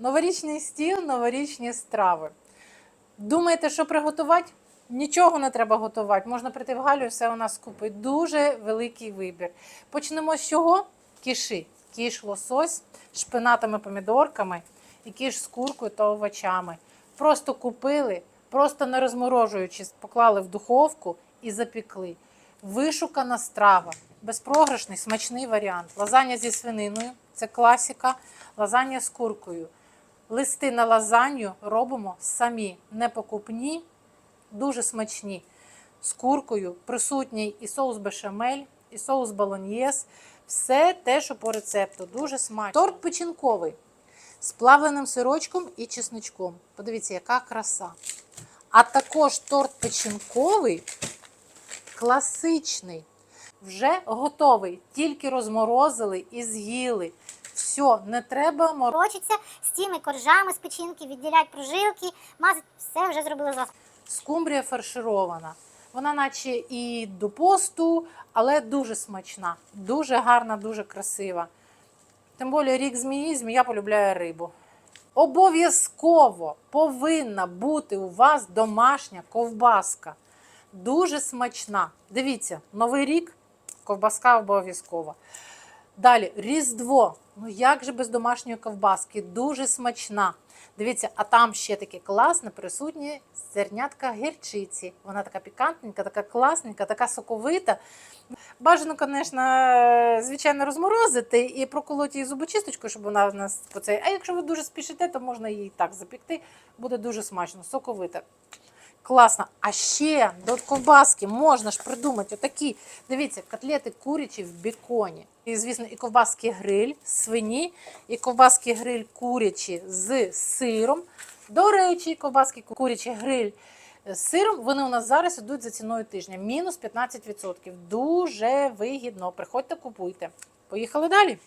Новорічний стіл, новорічні страви. Думаєте, що приготувати? Нічого не треба готувати. Можна прийти в Галю, все у нас купить. Дуже великий вибір. Почнемо з чого? Кіши. Кіш лосось з шпинатами, помідорками і кіш з куркою та овочами. Просто купили, просто не розморожуючись, поклали в духовку і запікли. Вишукана страва, безпрограшний, смачний варіант. Лазанья зі свининою це класіка, лазанья з куркою. Листи на лазанью робимо самі, не покупні, дуже смачні. З куркою присутній і соус бешамель, і соус болоньєз. Все те, що по рецепту. Дуже смачно. Торт печінковий з плавленим сирочком і чесничком. Подивіться, яка краса. А також торт печінковий, класичний, вже готовий. Тільки розморозили і з'їли. Все, не треба мор... Хочеться з тими коржами з печінки відділяти прожилки, мазати, все вже зробили за Скумбрія фарширована. Вона наче і до посту, але дуже смачна, дуже гарна, дуже красива. Тим більше рік змії, змія полюбляє рибу. Обов'язково повинна бути у вас домашня ковбаска. Дуже смачна. Дивіться, новий рік ковбаска обов'язкова. Далі, Різдво. Ну як же без домашньої ковбаски? Дуже смачна. Дивіться, а там ще таке класне присутнє зернятка гірчиці. Вона така пікантненька, така класненька, така соковита. Бажано, звісно, звичайно, розморозити і проколоти її зубочисточкою, щоб вона в нас по цей. А якщо ви дуже спішите, то можна її так запікти. Буде дуже смачно, соковита. Класно. А ще до ковбаски можна ж придумати отакі. Дивіться, котлети курячі в біконі. І, звісно, і ковбаски гриль свині, і ковбаски гриль курячі з сиром. До речі, ковбаски курячі гриль з сиром, вони у нас зараз йдуть за ціною тижня. Мінус 15%. Дуже вигідно. Приходьте, купуйте. Поїхали далі.